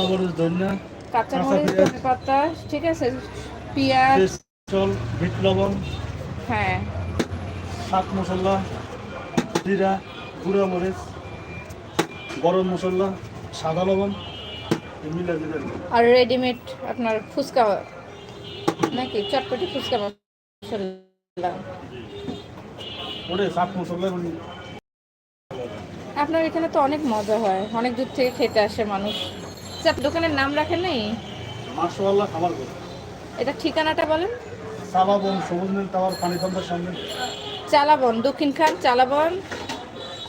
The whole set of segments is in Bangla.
কাঁচামরিচ ধনিয়া কাঁচা। ধনে পাতা ঠিক আছে পেঁয়াজ। চল বিট লবণ হ্যাঁ। শাক মশলা জিরা গুঁড়া মরিচ গরম মশলা সাদা লবণ আর রেডিমেড আপনার ফুচকা নাকি চটপটি ফুচকা মশলা? আপনার এখানে তো অনেক মজা হয় অনেক দূর থেকে খেতে আসে মানুষ। আচ্ছা, দোকানের নাম রাখেন নাই? মাসওয়াল্লাহ খাবার এটা ঠিকানাটা বলেন। সাবাবন সবুজ নীল টাওয়ার পানিপন্থার সামনে। চালাবন দক্ষিণ খান চালাবন।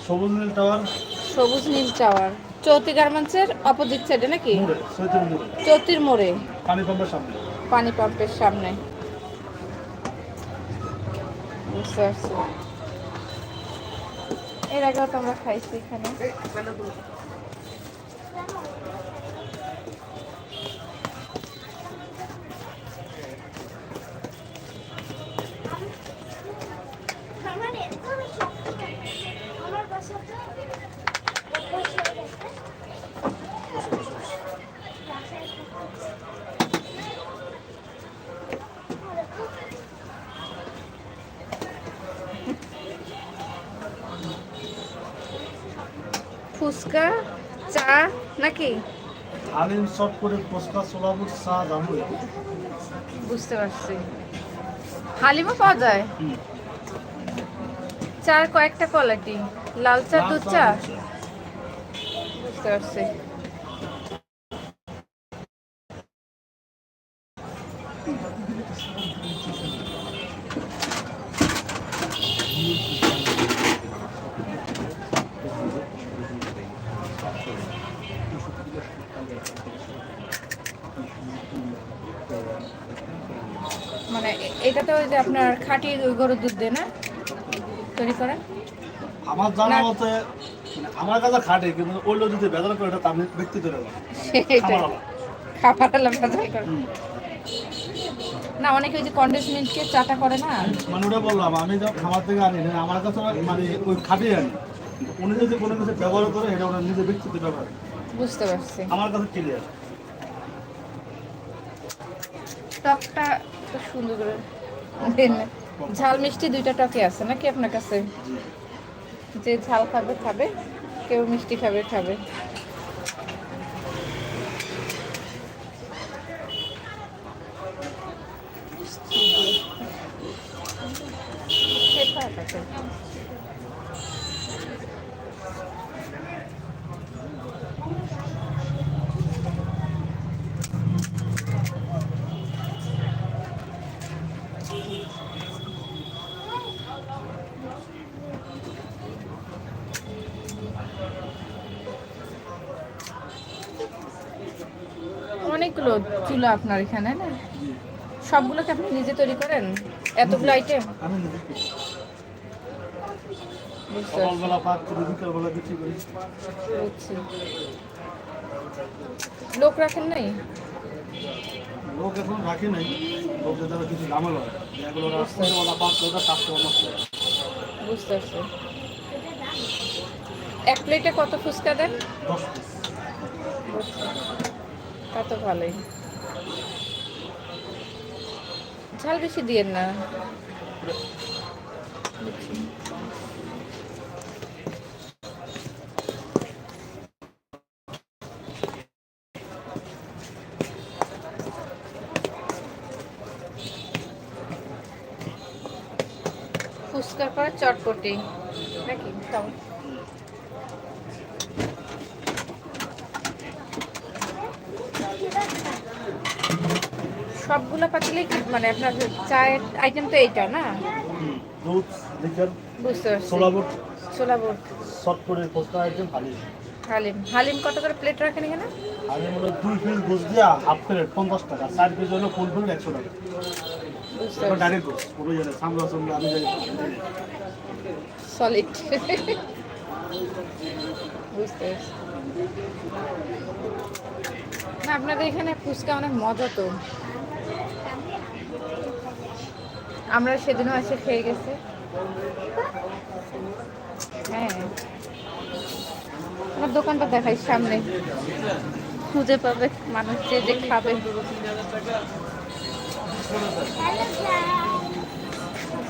সবুজ নীল টাওয়ার। সবুজ নীল টাওয়ার। চৌতি গার্মেন্টসের অপোজিট সাইডে নাকি? সৈতির মোড়ে। চৌতির মোড়ে। সামনে। পানি পাম্পের সামনে। এর আগেও তো আমরা খাইছি এখানে। ফুচকা চা নাকি? হালিম শর্ট করে পোস্কা সোলাবুর চা জামুই বুঝতে পারছি। হালিমও পাওয়া যায়? চার কয়েকটা কোয়ালিটি। লাল চা দুধ চা। বুঝতে পারছি। মানে এ- এটা তো ওই যে আপনার খাঁটি গরুর দুধ দেয় না? তৈরি করা? আমার জানা মতে মানে আমার কাছে খাটে কিন্তু ওই লোক যদি বেদনা করে এটা ব্যক্তিগত ব্যাপার সেটাই খাবার খাবার আলাদা করে। না অনেকে ওই যে কন্ডেন্স মিল্ককে চাটা করে না? মানে ওটা বললাম আমি যখন খামার থেকে আনি না আমার কাছে মানে ওই খাটিয়ে আনি। উনি যদি কোনো কিছু ব্যবহার করে এটা ওনার নিজের ব্যক্তিগত ব্যাপার বুঝতে পারছি। আমার কাছে ক্লিয়ার টকটা তো সুন্দর করে। ঝাল মিষ্টি দুইটা টকে আছে নাকি আপনার কাছে? যে ঝাল খাবে খাবে, কেউ মিষ্টি খাবে খাবে। সেটা আছে। অনেকগুলো চুলা আপনার এখানে না? সবগুলোকে আপনি নিজে তৈরি করেন? এতগুলো আইটেম লোক রাখেন নাই? লোক এখন রাখি নাই। কিছু ঝামেলা হয়। এগুলো রাস্তাবেলা পাক কাস্টমার বুঝতে পারছি। এক প্লেটে কত ফুচকা দেন? দশ। তা তো ভালোই। ঝাল বেশি দিয়েন না। ফুচকার পরে চটপটি। নাকি? তাও সবগুলো পাতিলেই কি মানে আপনার চায়ের আইটেম তো এইটা না? দুধ লিকার বুঝতে পারছি। ছোলা বুট ছোলা বুট। করে পোস্তা আইটেম হালি হালিম। হালিম কত করে প্লেট রাখেন এখানে? হালি হলো দুই পিস গোস দিয়া হাফ প্লেট পঞ্চাশ টাকা। চার পিস হলো ফুল প্লেট একশো টাকা। ডাইরেক্ট গোস পুরো জানে সামলা সামলা আমি যাই সলিড বুঝতে পারছি। না আপনাদের এখানে ফুচকা অনেক মজা তো। আমরা সেদিনও এসে খেয়ে গেছি। হ্যাঁ। আমার দোকানটা দেখাই সামনে। খুঁজে পাবে মানুষ যে যে খাবে।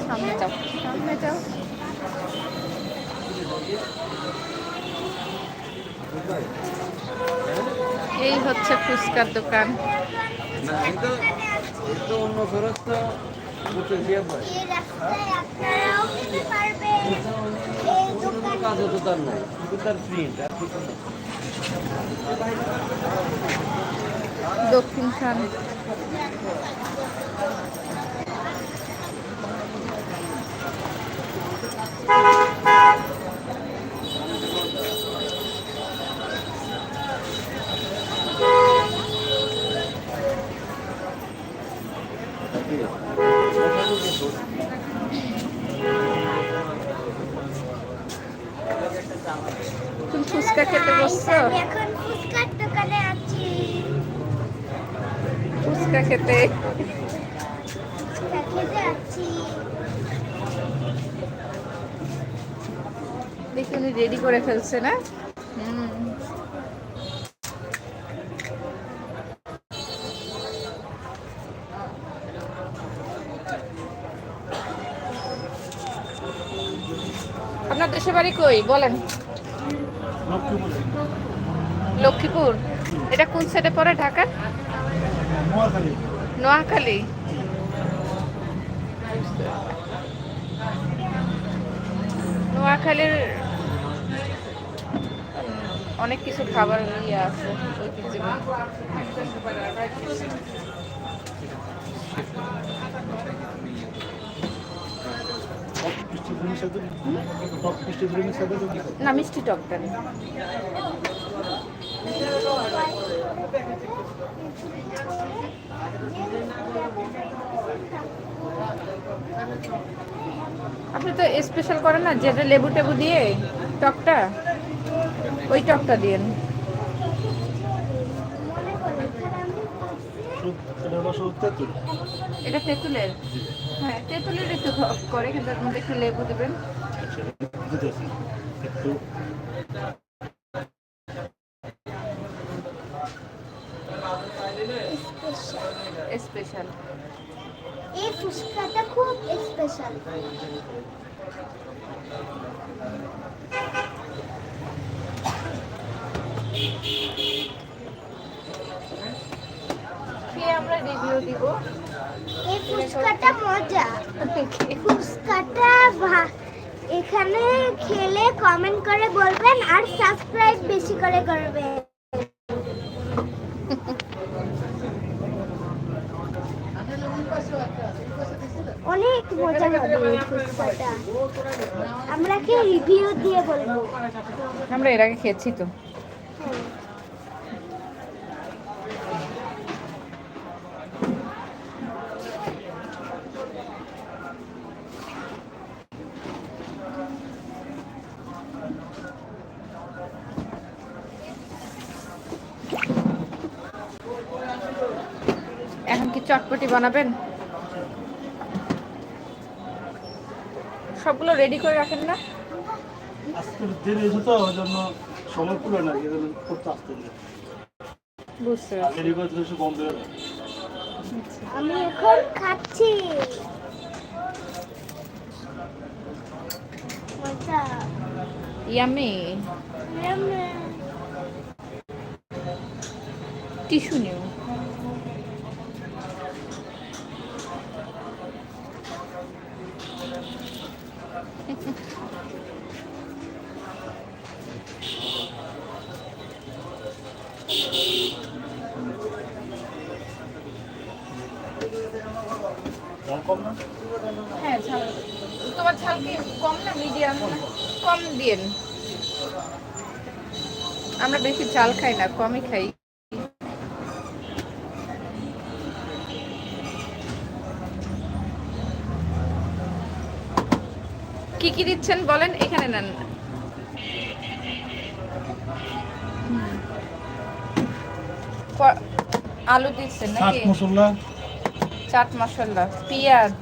সামনে যাও সামনে যাও। এই হচ্ছে ফুচকার দোকান। তো কাজ হতো তার নাই তার প্রিন্ট দক্ষিণ খান তুমি ফুচকা খেতে বসছো? এখন ফুচকার দোকানে আছি। ফুচকা খেতে। ফুচকা খেতে আছি। দেখি রেডি করে ফেলছে না? হুম। আপনার দেশের বাড়ি কই? বলেন। লক্ষ্মীপুর। এটা কোন সাইডে পড়ে ঢাকা? নোয়াখালী। নোয়াখালী। নোয়াখালীর অনেক কিছু খাবার ইয়ে আছে ঐতিহ্যবাহী। না, মিষ্টি টক দেন আপনি তো স্পেশাল করেন না যেটা লেবু টেবু দিয়ে টকটা, ওই টকটা দিয়েন মনে করুন এখানে আমি এটা তেঁতুল? এটা তেঁতুলের। হ্যাঁ তেঁতুলের একটু করে কিন্তু তার মধ্যে একটু লেবু দেবেন। আচ্ছা, একটু। স্পেশাল। এই ফুচকাটা খুব স্পেশাল আমরা রিভিউ দিব। এই ফুচকাটা মজা। ফুচকাটা ভা- এখানে খেলে কমেন্ট করে বলবেন আর সাবস্ক্রাইব বেশি করে করবেন। অনেক মজা হবে ফুচকাটা। আমরা কি রিভিউ দিয়ে বলব? আমরা এর আগে খেয়েছি তো হ্যাঁ। এখন কি চটপটি বানাবেন? সবগুলো রেডি করে রাখেন না? হয়েছে তো ওই জন্য সময় পুরো না এই জন্য করতে আসতে গেলে বুঝতে দেরি করে দিলে একটু কম দেবে না আমি এখন খাচ্ছি মজা ইয়ামি Yummy. টিস্যু নিও দাম কম না হ্যাঁ তোমার ঝাল কি কম না মিডিয়াম কম দিয়েন। আমরা বেশি ঝাল খাই না, কমই খাই। কি কি দিচ্ছেন বলেন এখানে নেন। আলু দিচ্ছেন নাকি? মশলা। চাট মশলা পেঁয়াজ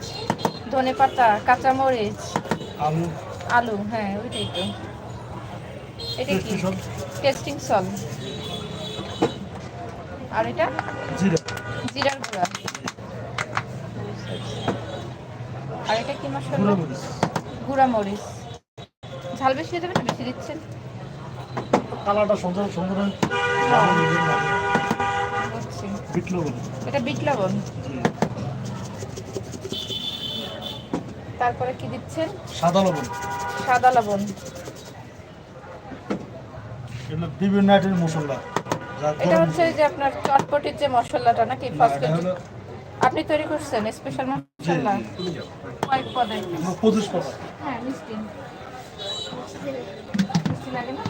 ধনে পাতা কাঁচামরিচ আলু। আলু হ্যাঁ ওইটাই তো। এটা কি? টেস্টিং সল। আর এটা? জিরা। জিরার গুঁড়া। আর এটা কি মশলা? গুঁড়ো মরিচ। ঝাল বেশি না? বেশি দিচ্ছেন? কালারটা সুন্দর সুন্দর বিট লবণ। এটা বিট লবণ? তারপরে কি দিচ্ছেন? সাদা লবণ। সাদা লবণ। এগুলো বিভিন্ন মশলা। এটা হচ্ছে যে আপনার চটপটির যে মশলাটা নাকি ফার্স্ট আপনি তৈরি করছেন স্পেশাল মশলা? কয়েক পদে পঁচিশ পাতা হ্যাঁ মিষ্টি। মিষ্টি লাগে না?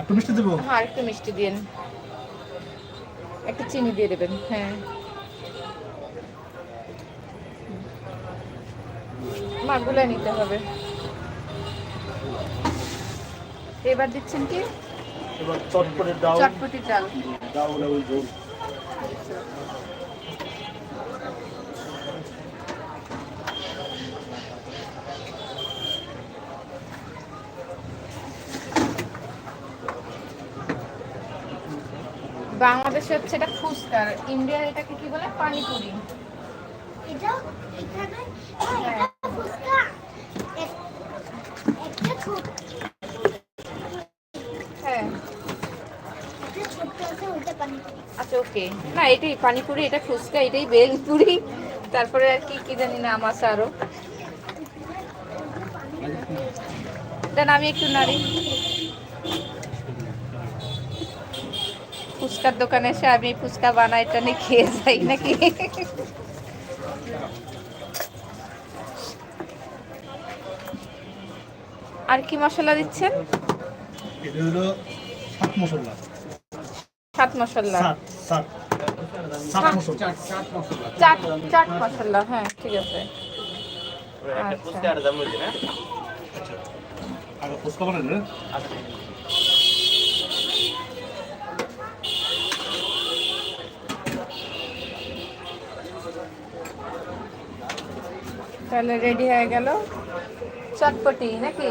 একটু মিষ্টি দেবো? হ্যাঁ একটু মিষ্টি দিন। একটু চিনি দিয়ে দেবেন হ্যাঁ। মাগুলা নিতে হবে। এবার দিচ্ছেন কি? এবার চটপটে ডাউল চটপটি চাল ডাউল ওই বাংলাদেশে হচ্ছে এটা ফুচকা আর ইন্ডিয়ার এটাকে কি বলে? পানিপুরি। এটা এখানে হ্যাঁ, এটা ফুচকা। একটা ছোট হ্যাঁ। আচ্ছা ওকে। না এটাই পানিপুরি এটা ফুচকা এটাই বেলপুরি। তারপরে আর কি কি জানি নাম আছে আরও। দেন আমি একটু নাড়ি। ফুচকার দোকানে এসে আমি ফুচকা বানাই টানে খেয়ে যাই নাকি? আর কি মশলা দিচ্ছেন? এটা হলো সাত মশলা। সাত মশলা। সাত সাত। সাত মশলা। চাট চাট মশলা। হ্যাঁ ঠিক আছে। আচ্ছা। আগে ফুচকা বানাই দেবে তাহলে রেডি হয়ে গেল। চটপটি নাকি?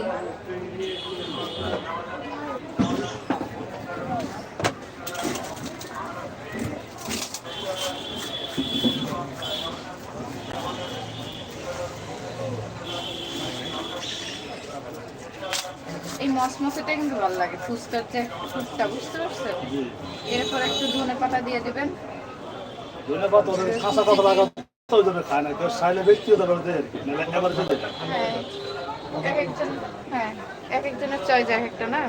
এই কিন্তু ভালো লাগে ফুচকার যে ফুচকা বুঝতে পারছেন? এরপর একটু ধনে পাতা দিয়ে দেবেন। ধন্যবাদ ওদের কাঁচা কথা লাগা তো ওই জন্য খায় না কেউ চাইলে ব্যক্তিগত ভাবে এবার হ্যাঁ। এক একজন হ্যাঁ এক একজনের চয়েস এক একটা না?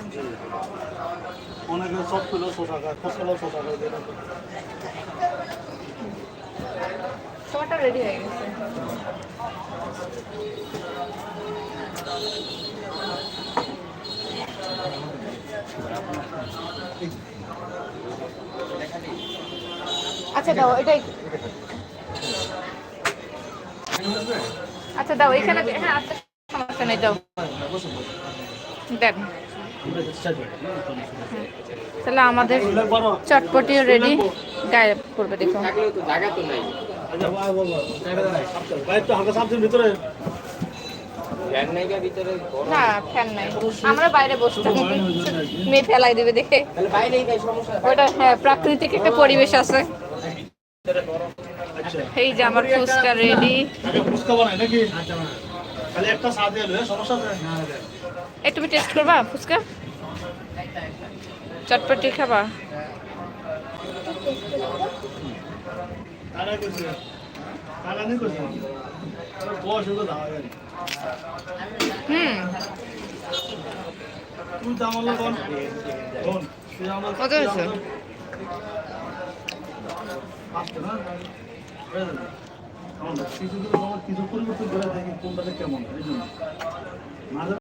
অনেকে সব শোষা খায় ফসলেও শোষা খায় এরকম। রেডি হয়ে গেছে। আচ্ছা দাও এটাই আচ্ছা দাও, এখানে হ্যাঁ আচ্ছা সমস্যা নেই, দাও। দেন। তাহলে আমাদের চটপটিও রেডি গায়ে করবে, দেখো। ফ্যান নাই। আমরা বাইরে বসতাম মেয়ে ফেলাই দেবে দেখে। ওটা হ্যাঁ প্রাকৃতিক একটা পরিবেশ আছে। এই যে আমার ফুচকা রেডি ফুচকা বানাই নাকি? খালি একটা এলো সমস্যা এই তুমি টেস্ট করবা ফুচকা? চটপটি খাবা? হুম। কত হয়েছে? কিছু কিছু কিছু পরিবর্তন করে দেখি কোনটাতে কেমন এই জন্য। না